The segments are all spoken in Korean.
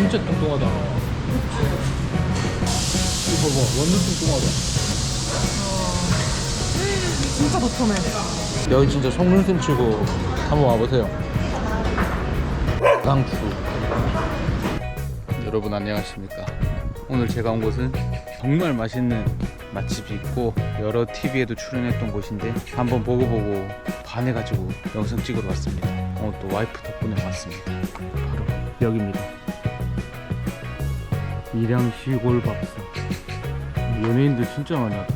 진짜 뚱뚱하다. 이거 봐봐, 완전 뚱뚱하다. 진짜 도톰해. 여기 진짜 속눈썹 치고 한번 와보세요. 강추. 여러분 안녕하십니까. 오늘 제가 온 곳은 정말 맛있는 맛집이 있고 여러 TV에도 출연했던 곳인데 한번 보고 보고 반해가지고 영상 찍으러 왔습니다. 오늘 또 와이프 덕분에 왔습니다. 바로 여기입니다. 일양 시골 밥상. 연예인들 진짜 많이 왔다.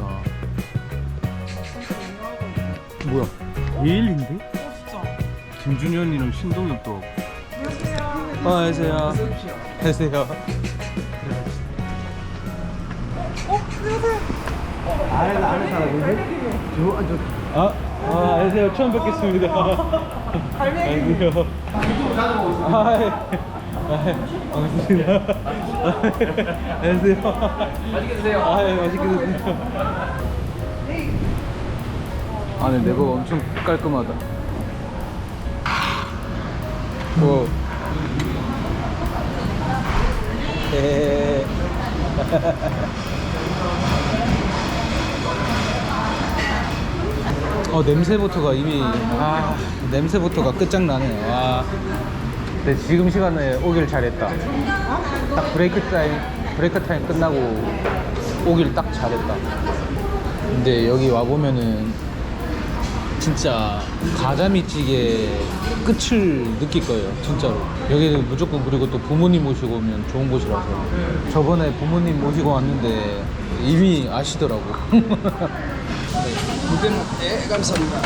뭐야? 예일인데? 진짜. 김준현이랑 신동엽도 안녕하세요. 어, 안녕하세요. 안녕하세요. 어, 안녕하세요. 아는 아는 사람인데? 저, 아, 저, 아, 아, 안녕하세요. 처음 뵙겠습니다. 갈매기. 안녕하세요. 아, 예. 아, 예. 반갑습니다. 안녕하세요. 맛있게 드세요. 아, 예, 맛있게 드세요. 아, 네, 내가 엄청 깔끔하다. 뭐. 에어 냄새부터가 이미 아 냄새부터가 끝장나네 와 근데 지금 시간에 오길 잘했다. 딱 브레이크 타임 브레이크 타임 끝나고 오길 딱 잘했다. 근데 여기 와보면은 진짜 가자미찌개 끝을 느낄 거예요 진짜로. 여기는 무조건 그리고 또 부모님 모시고 오면 좋은 곳이라서. 저번에 부모님 모시고 왔는데 이미 아시더라고. 무대 네, 감사합니다.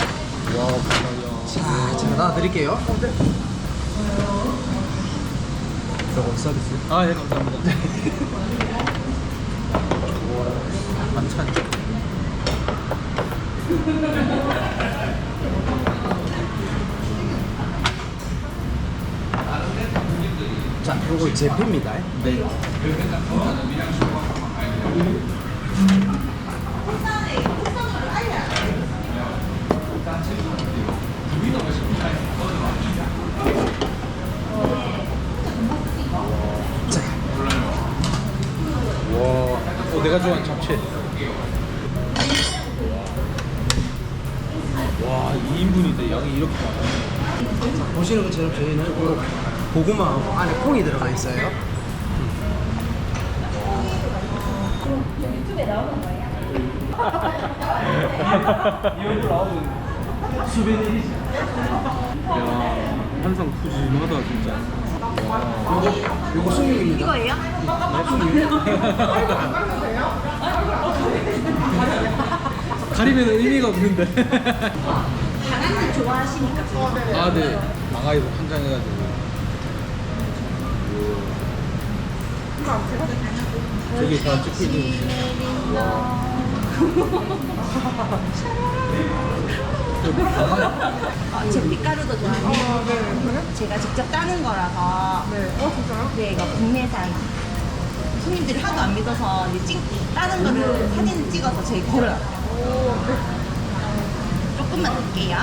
와 감사해요 자, 제가 나와드릴게요. 저거 서비스. 아, 예, 감사합니다. 반찬. 자, 요거 제 패입니다. 네. 자, 어, 내가 좋아하는 잡채. 와, 2인분인데 양이 이렇게 많아. 자, 보시는 것처럼 저희는 요 고구마하고 안에 콩이 들어가 있어요. 야, 한상 푸짐하다, 진짜. 요거, 요거 수육입니다. 이거예요? 가리면 의미가 없는데. 바나나 좋아하시니까. 아, 네. 망아이로 한잔 해가지고. 저기 다 찍고 있는 어, 제 밀가루도 좋아해요. 아, 네. 그래? 제가 직접 따는 거라서 네. 어, 진짜요? 네, 이거 국내산. 손님들이 하도 안 믿어서 이제 찍, 따는 거를 사진을 찍어서 저희 걸어요. 조금만 넣을게요.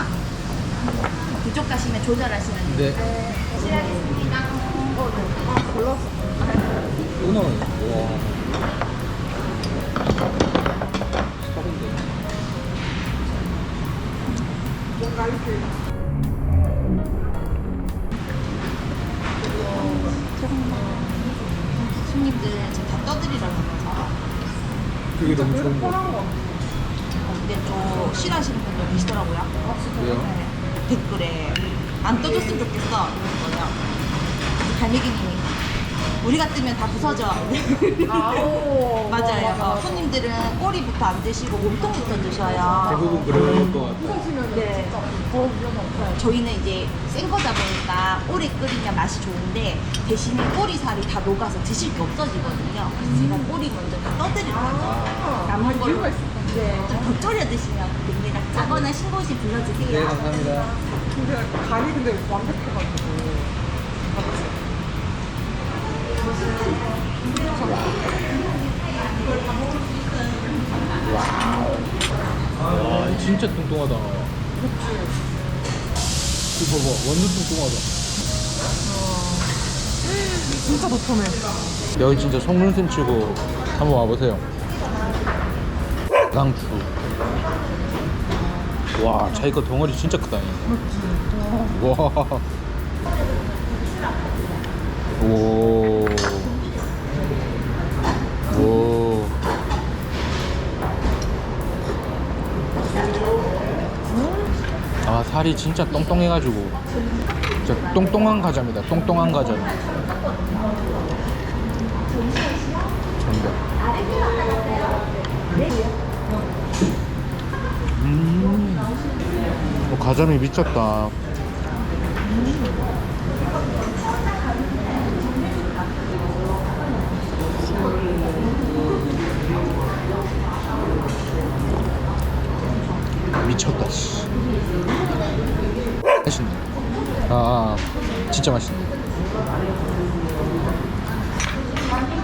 부족 가시면 조절하시면 돼요. 네. 실하겠습니다. 아, 골랐어. 또 나오네. 와. 안 떠줬으면 좋겠어 이런 거요. 갈매기님이 우리가 뜨면 다 부서져. 아, 오. 맞아요. 맞아, 맞아. 손님들은 꼬리부터 안 드시고 몸통부터 드셔요. 대부분 그럴 것 같아요. 부서지면 네. 진짜 더 위험하다. 저희는 이제 센 거다 보니까 오래 끓이면 맛이 좋은데 대신에 꼬리 살이 다 녹아서 드실 게 없어지거든요. 그래서 제가 꼬리 먼저 다 떠드려요. 아, 남은 걸로. 이유가. 네. 좀더 졸여 드시면 됩니다. 짜거나 신고시 불러주세요. 네, 감사합니다. 근데 간이 근데 완벽해가지고. 와, 진짜 뚱뚱하다. 이거 봐봐, 완전 뚱뚱하다. 진짜 도톰해. 여기 진짜 속눈썹 치고 한번 와보세요. 강추. 와, 자기 거 덩어리 진짜 크다. 와. 오. 오. 아, 살이 진짜 똥똥해가지고. 진짜 똥똥한 과자입니다. 똥똥한 과자. 정답. 가자미 미쳤다. 미쳤다 씨. 맛있네. 아, 아, 진짜 맛있네.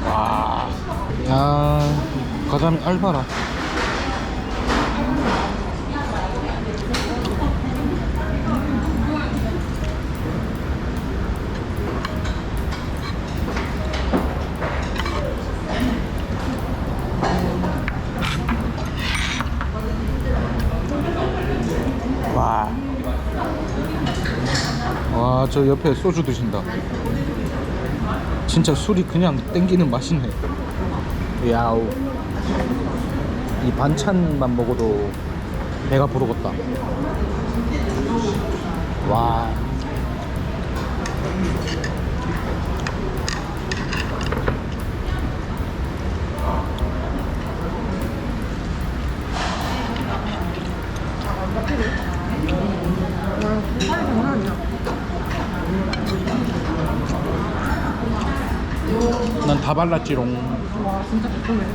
와. 야, 가자미 알바라. 저 옆에 소주 드신다. 진짜 술이 그냥 땡기는 맛이네. 야우. 이 반찬만 먹어도 배가 부르겠다. 와. 살이 장난 아니야. 다 발랐지롱. 와, 진짜 도톰해.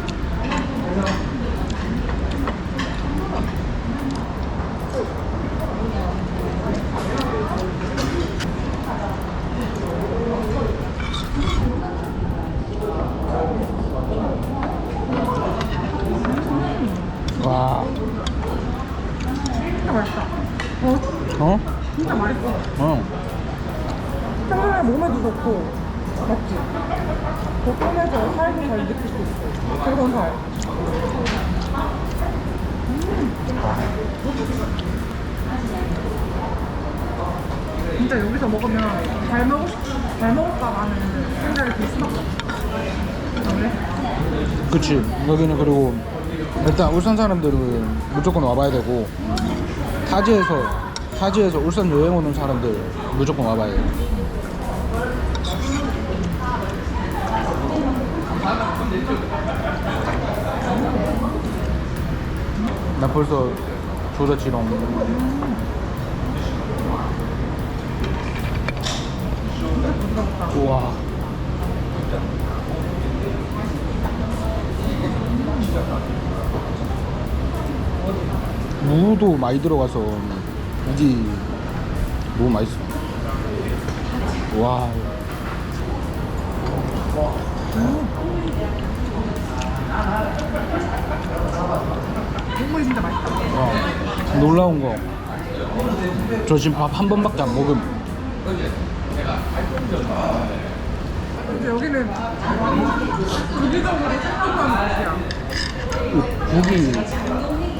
진짜 여기서 먹으면 잘 먹을, 잘 먹을까라는 생각이 들 수밖에 없어. 안 그래? 그치. 여기는 그리고 일단 울산 사람들은 무조건 와봐야 되고 타지에서 타지에서 울산 여행 오는 사람들 무조건 와봐야 돼. 나 벌써 조졌지롱. 우와. 무도 많이 들어가서 이게 너무 맛있어. 와. 국물이 진짜 맛있다. 와. 놀라운 거. 저 지금 밥 한 번밖에 안 먹음. 근데 여기는 주기적으로 생각만 맛이야. 국이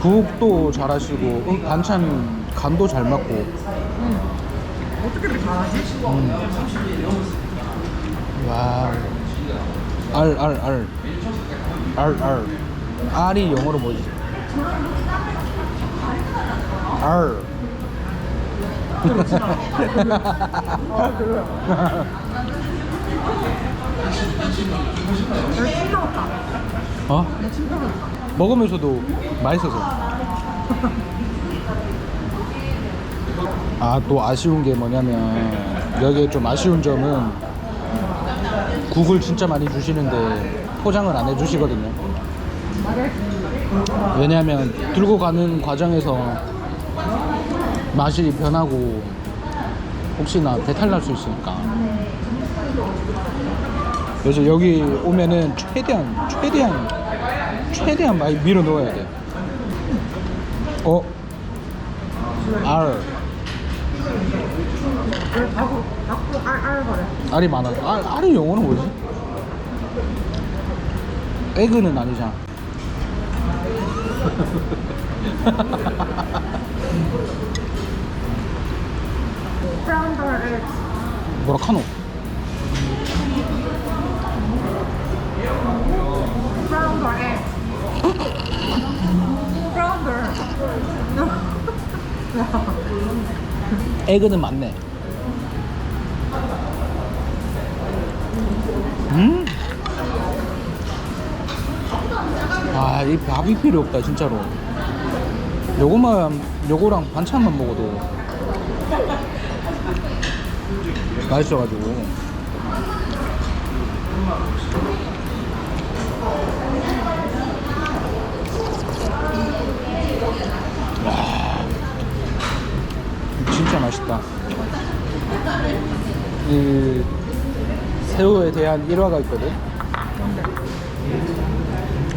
국도 잘하시고 음, 반찬 간도 잘 맞고. 어떻게 이렇게 잘하지? 와. 알, 알, 알. 알, 알. 알이 영어로 뭐지? 알. 어? 먹으면서도 맛있어서. 아, 또 아쉬운 게 뭐냐면, 여기에 좀 아쉬운 점은, 국을 진짜 많이 주시는데, 포장을 안 해주시거든요. 왜냐하면, 들고 가는 과정에서 맛이 변하고, 혹시나 배탈 날 수 있으니까. 그래서 여기 오면은 최대한, 최대한, 최대한 많이 밀어 넣어야 돼. 어? 알알거래 알이 많아. 알, 알이 영어는 뭐지? 에그는 아니잖아. 뭐라 카노? 엑스 프라운더 에그는 맞네. 음? 아, 이 밥이 필요 없다, 진짜로. 요거만, 요거랑 반찬만 먹어도 맛있어가지고. 진짜 맛있다. 이 새우에 대한 일화가 있거든.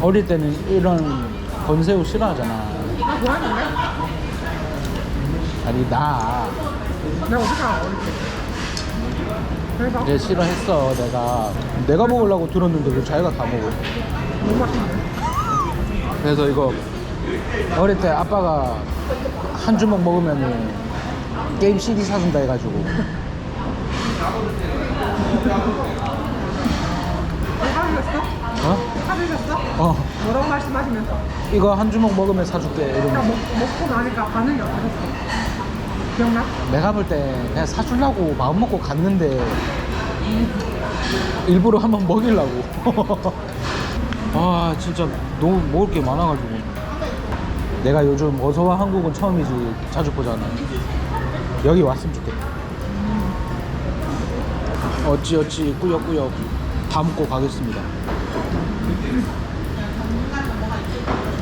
어릴 때는 이런 건새우 싫어하잖아. 나 좋아했는데? 아니 나 내가 어떻게 알아 어릴 때 그래서 이제 싫어했어. 내가 내가 먹으려고 들었는데 왜 자기가 다 먹어? 너무 맛있는데 그래서 이거 어릴 때 아빠가 한 주먹 먹으면 게임 CD 사준다 해가지고 사주셨어? 어? 사주셨어? 어 뭐라고 말씀하시면서 이거 한 주먹 먹으면 사줄게 그러니까 먹, 먹고 나니까 반응이 어떠셨어? 기억나? 내가 볼 때 그냥 사주려고 마음 먹고 갔는데 일부러 한번 먹이려고. 아 진짜 너무 먹을 게 많아가지고. 내가 요즘 어서와 한국은 처음이지 자주 보잖아. 여기 왔으면 좋겠다. 어찌어찌 꾸역꾸역 다 먹고 가겠습니다.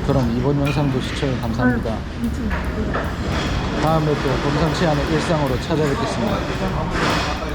그럼 이번 영상도 시청해 감사합니다 다음에 또 범상치 않은 일상으로 찾아뵙겠습니다